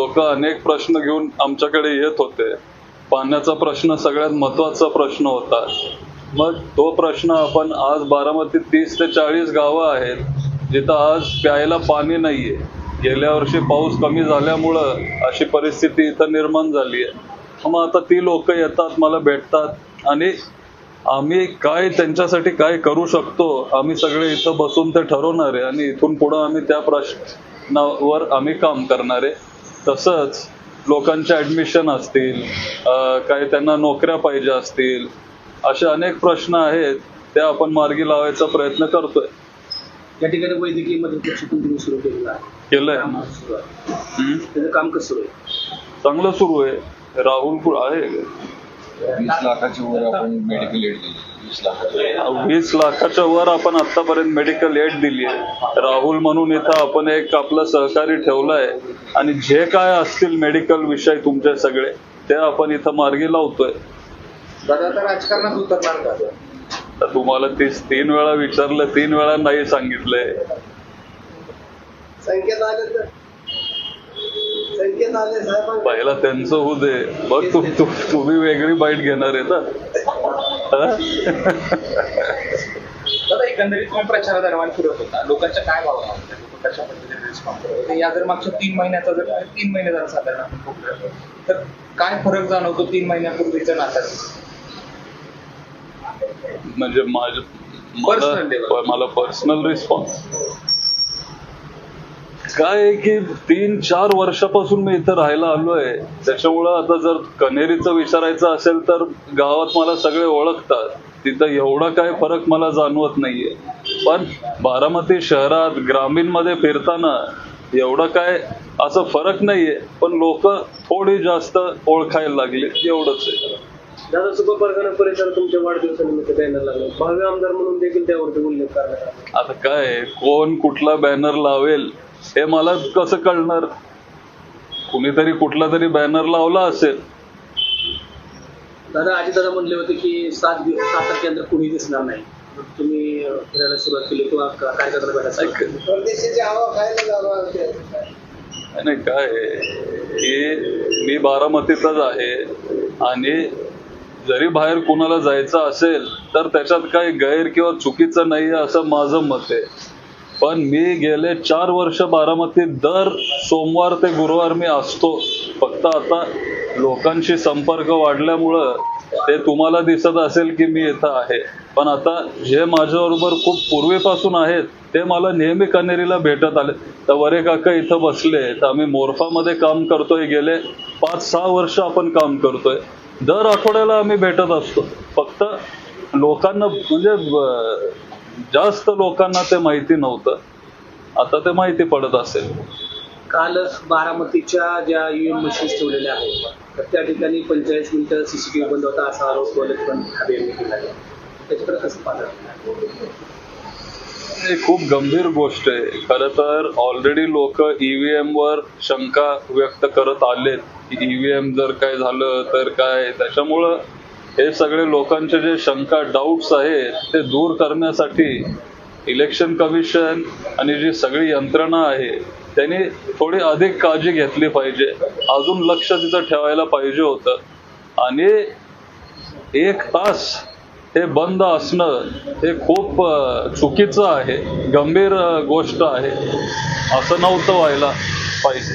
लोक अनेक प्रश्न घेऊन आमच्याकडे येत होते. पाण्याचा प्रश्न सगळ्यात महत्त्वाचा प्रश्न होता. मग तो प्रश्न आपण आज बारामतीत तीस ते चाळीस गावं आहेत जिथं आज प्यायला पाणी नाहीये. गेल्या वर्षी पाऊस कमी झाल्यामुळं अशी परिस्थिती इथं निर्माण झाली आहे मग आता ती लोक येतात मला भेटतात आणि आम्ही काय त्यांच्यासाठी काय करू शकतो आम्ही सगळे इथं बसून ते ठरवणार आहे आणि इथून पुढं आम्ही त्या प्रश्नावर आम्ही काम करणार. आहे तसंच लोकांचे ऍडमिशन असतील काही त्यांना नोकऱ्या पाहिजे असतील असे अनेक प्रश्न आहेत ते आपण मार्गी लावायचा प्रयत्न करतोय. या ठिकाणी वैद्यकीय मदत शिकून तुम्ही सुरू केलेलं आहे. केलंय. आहे. त्याचं काम कसं सुरू आहे? चांगलं सुरू आहे. राहुल आहे. वीस लाखाच्या वर आपण मेडिकल एड दिली. वीस लाखाच्या वीस लाखाच्या वर आपण आतापर्यंत मेडिकल एड दिली आहे. राहुल म्हणून इथं आपण एक आपलं सहकारी ठेवलंय. आणि जे काय असतील मेडिकल विषय तुमचे सगळे ते आपण इथं मार्गी लावतोय. राजकारणात उतरणार का तर तुम्हाला तीस तीन वेळा विचारलं तीन वेळा नाही सांगितलंय. संकेत आले तर? संकेत आले साहेब. पहिला त्यांचं होऊ दे. बघ तू तू- तुम्ही वेगळी बाईट घेणार आहे ना. हा? दादा एकंदरीत तुम्ही प्रचारादरम्यान फिरत होता. लोकांच्या काय भावना कशा पद्धतीने या जर मागच्या तीन महिन्याचा जर तीन महिने जर साधारण आपण बघूया, तर काय फरक जाणवतो तीन महिन्यापूर्वीच्या नात्यात? म्हणजे माझ Personal level. मला मला पर्सनल रिस्पॉन्स काय आहे की तीन चार वर्षापासून मी इथं राहायला आलोय. त्याच्यामुळं आता जर कनेरीचं विचारायचं असेल तर गावात मला सगळे ओळखतात. तिथं एवढा काय फरक मला जाणवत नाहीये. पण बारामती शहरात ग्रामीणमध्ये फिरताना एवढं काय असं फरक नाहीये पण लोक थोडी जास्त ओळखायला लागली एवढंच आहे. दादा सुपर परगणा परिसर तुमच्या वाढदिवसानिमित्त बॅनर लागले. भावी आमदार म्हणून देखील त्यावरती उल्लेख आला. आता काय कोण कुठला बॅनर लावेल हे मला कसं कळणार? कुणीतरी कुठला तरी बॅनर लावला असेल दादा आजी दादा म्हणले होते की सात दिवस सात तारखेनंतर कुणी दिसणार नाही. तुम्ही फिरायला सुरुवात केली किंवा कार्यकर्त्याला भेटायला सुरुवात केली. परदेशाची हवा खायला जावं नाही, काय की मी बारामतीतच आहे आणि जरी बाहेर कुणाला जायचं असेल तर त्याच्यात काही गैर किंवा चुकीचं नाही आहे असं माझं मत आहे. पण मी गेले चार वर्ष बारामतीत दर सोमवार ते गुरुवार मी असतो. फक्त आता लोकांशी संपर्क वाढल्यामुळं ते तुम्हाला दिसत असेल की मी इथं आहे. पण आता जे माझ्याबरोबर खूप पूर्वीपासून आहेत ते मला नेहमी कनेरीला भेटत आले. तर वरे काका इथं बसले तर आम्ही मोर्फामध्ये काम करतोय गेले पाच सहा वर्ष आपण काम करतोय. दर आठवड्याला आम्ही भेटत असतो. फक्त लोकांना म्हणजे जास्त लोकांना ते माहिती नव्हतं. आता ते माहिती पडत असेल. कालच बारामतीच्या ज्या ईव्हीएम मशीन्स ठेवलेल्या आहेत तर त्या ठिकाणी पंचेचाळीस मिनिटं सीसीटीव्ही बंद होता असा आरोप कॉलेज पण अभियान केला आहे. त्याच्याकडे कसं पाहतात खूप गंभीर गोष्ट आहे. खरं तर ऑलरेडी लोक ईव्हीएम वर शंका व्यक्त करत आलेत ईव्हीएम जर काय झालं तर काय? त्याच्यामुळं हे सगळे लोकांचे जे शंका डाऊट्स आहेत ते दूर करण्यासाठी इलेक्शन कमिशन आणि जी सगळी यंत्रणा आहे त्यांनी थोडी अधिक काळजी घेतली पाहिजे. अजून लक्ष तिथं ठेवायला पाहिजे होतं. आणि एक तास हे बंद असणं हे खूप चुकीचं आहे गंभीर गोष्ट आहे. असं नव्हतं व्हायला पाहिजे.